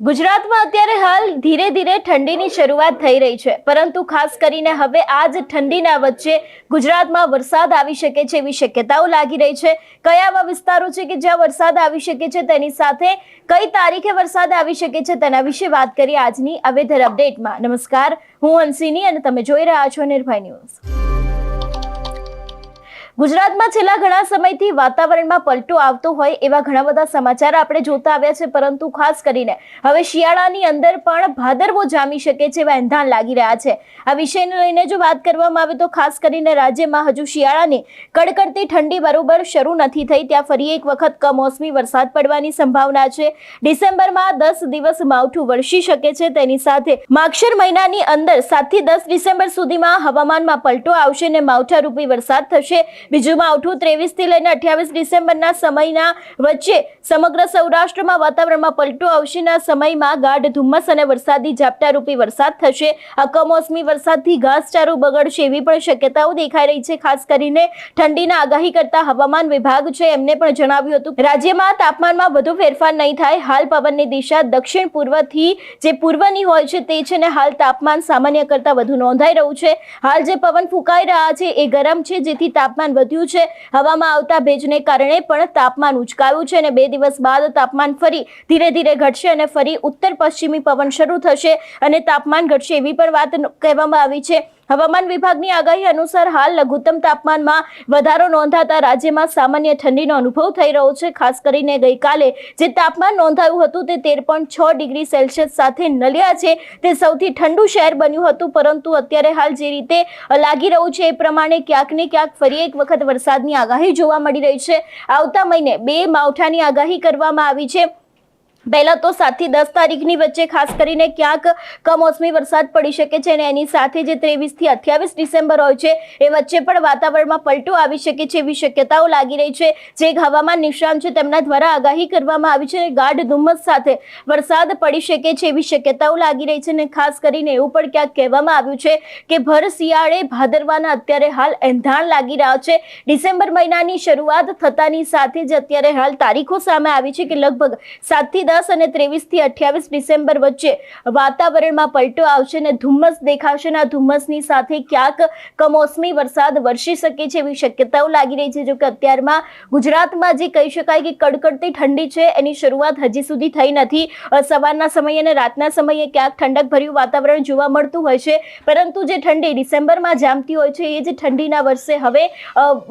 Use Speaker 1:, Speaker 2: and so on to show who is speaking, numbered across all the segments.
Speaker 1: ગુજરાતમાં અત્યારે હાલ ધીરે ધીરે ઠંડીની શરૂઆત થઈ રહી છે. પરંતુ ખાસ કરીને હવે આ જ ઠંડીના વચ્ચે ગુજરાતમાં વરસાદ આવી શકે છે એવી શક્યતાઓ લાગી રહી છે. કયા એવા વિસ્તારો છે કે જ્યાં વરસાદ આવી શકે છે તેની સાથે કઈ તારીખે વરસાદ આવી શકે છે તેના વિશે વાત કરીએ આજની અવેધર વેધર અપડેટમાં. નમસ્કાર, હું હંસિની અને તમે જોઈ રહ્યા છો નિર્ભય ન્યૂઝ. ગુજરાતમાં છેલ્લા ઘણા સમયથી વાતાવરણમાં પલટો આવતો હોય એવા ઘણા બધા સમાચાર આપણે જોતા આવ્યા છે, પરંતુ ખાસ કરીને હવે શિયાળાની અંદર પણ ભાદરવો જામી શકે છે એવા એંધાણ લાગી રહ્યા છે. આ વિષયને લઈને જો વાત કરવામાં આવે તો ખાસ કરીને રાજ્યમાં હજુ શિયાળાની કડકડતી ઠંડી બરોબર શરૂ નથી થઈ. ત્યાં ફરી એક વખત કમોસમી વરસાદ પડવાની સંભાવના છે. ડિસેમ્બરમાં દસ દિવસ માવઠું વરસી શકે છે. તેની સાથે માગશર મહિનાની અંદર સાતથી દસ ડિસેમ્બર સુધીમાં હવામાનમાં પલટો આવશે અને માવઠારૂપી વરસાદ થશે. બીજું માવઠું ત્રેવીસથી લઈને અઠ્યાવીસ ડિસેમ્બરના સમયના વચ્ચે સમગ્ર સૌરાષ્ટ્રમાં વાતાવરણમાં પલટો આવશેના સમયમાં ગાઢ ધુમ્મસ અને વરસાદી ઝાપટારૂપી વરસાદ થશે. આ કમોસમી વરસાદથી ઘાસચારું બગડશે એવી પણ શક્યતાઓ દેખાઈ રહી છે. ખાસ કરીને ઠંડીના આગાહી કરતા હવામાન વિભાગ છે એમને પણ જણાવ્યું હતું. રાજ્યમાં તાપમાનમાં વધુ ફેરફાર નહીં થાય. હાલ પવનની દિશા દક્ષિણ પૂર્વથી જે પૂર્વની હોય છે તે છે ને હાલ તાપમાન સામાન્ય કરતાં વધુ નોંધાઈ રહ્યું છે. હાલ જે પવન ફૂંકાઈ રહ્યા છે એ ગરમ છે જેથી તાપમાન વધ્યું છે. હવામાં આવતા ભેજને કારણે પણ તાપમાન ઉચકાયું છે અને બે દિવસ બાદ તાપમાન ફરી ધીરે ધીરે ઘટશે અને ફરી ઉત્તર પશ્ચિમી પવન શરૂ થશે અને તાપમાન ઘટશે એવી પણ વાત કહેવામાં આવી છે. હવામાન વિભાગની આગાહી અનુસાર હાલ લઘુત્તમ તાપમાનમાં વધારો નોંધાતા રાજ્યમાં સામાન્ય ઠંડીનો અનુભવ થઈ રહ્યો છે. ખાસ કરીને ગઈકાલે જે તાપમાન નોંધાયું હતું તે તેર પોઈન્ટ છ ડિગ્રી સેલ્સિયસ સાથે નલિયા છે. તે સૌથી ઠંડુ શહેર બન્યું હતું, પરંતુ અત્યારે હાલ જે રીતે લાગી રહ્યું છે એ પ્રમાણે ક્યાંક ને ક્યાંક ફરી એક વખત વરસાદની આગાહી જોવા મળી રહી છે. આવતા મહિને બે માવઠાની આગાહી કરવામાં આવી છે. પહેલા તો સાતથી દસ તારીખની વચ્ચે ખાસ કરીને ક્યાંક કમોસમી વરસાદ પડી શકે છે અને એની સાથે જે ત્રેવીસથી અઠ્યાવીસ ડિસેમ્બર હોય છે, એ વચ્ચે પણ વાતાવરણમાં પલટો આવી શકે છે એવી શક્યતાઓ લાગી રહી છે. જે હવામાન નિષ્ણાંત છે, તેમના દ્વારા આગાહી કરવામાં આવી છે ગાઢ ધુમ્મસ સાથે વરસાદ પડી શકે છે એવી શક્યતાઓ લાગી રહી છે અને ખાસ કરીને એવું પણ ક્યાંક કહેવામાં આવ્યું છે કે ભર શિયાળે ભાદરવાના અત્યારે હાલ એંધાણ લાગી રહ્યા છે. ડિસેમ્બર મહિનાની શરૂઆત થતાની સાથે જ અત્યારે હાલ તારીખો સામે આવી છે કે લગભગ સાતથી દસ અને ત્રેવીસથી અઠ્યાવીસ ડિસેમ્બર વચ્ચે વાતાવરણમાં પલટો આવશે અને ધુમ્મસ દેખાશે અને આ ધુમ્મસની સાથે ક્યાંક કમોસમી વરસાદ વરસી શકે છે એવી શક્યતાઓ લાગી રહી છે. જોકે અત્યારમાં ગુજરાતમાં જે કહી શકાય કે કડકડતી ઠંડી છે, એની શરૂઆત હજી સુધી થઈ નથી. સવારના સમયે અને રાતના સમયે ક્યાંક ઠંડક ભર્યું વાતાવરણ જોવા મળતું હોય છે. પરંતુ જે ઠંડી ડિસેમ્બરમાં જામતી હોય છે, એ જ ઠંડીના વર્ષે હવે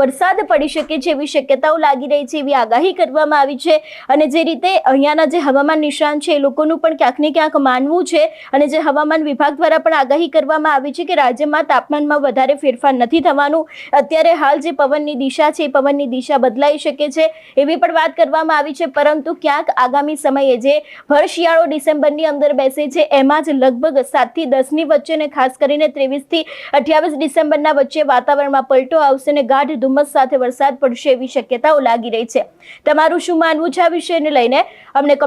Speaker 1: વરસાદ પડી શકે છે એવી શક્યતાઓ લાગી રહી છે એવી આગાહી કરવામાં આવી છે. અને જે રીતે અહીંયાના જે હવામાન નિષ્ણાંત છે એ લોકોનું પણ ક્યાંક ને ક્યાંક માનવું છે. અને જે હવામાન વિભાગ દ્વારા પણ આગાહી કરવામાં આવી છે કે રાજ્યમાં તાપમાનમાં વધારે ફેરફાર નથી થવાનું. અત્યારે હાલ જે પવનની દિશા છે એ પવનની દિશા બદલાઈ શકે છે એવી પણ વાત કરવામાં આવી છે. પરંતુ ક્યાંક આગામી સમયે જે ભર શિયાળો ડિસેમ્બરની અંદર બેસે છે એમાં જ લગભગ સાતથી દસની વચ્ચે અને ખાસ કરીને ત્રેવીસથી અઠ્યાવીસ ડિસેમ્બરના વચ્ચે વાતાવરણમાં પલટો આવશે અને ગાઢ ધુમ્મસ સાથે વરસાદ પડશે એવી શક્યતાઓ લાગી રહી છે. તમારું શું માનવું છે આ વિષયને લઈને? અમને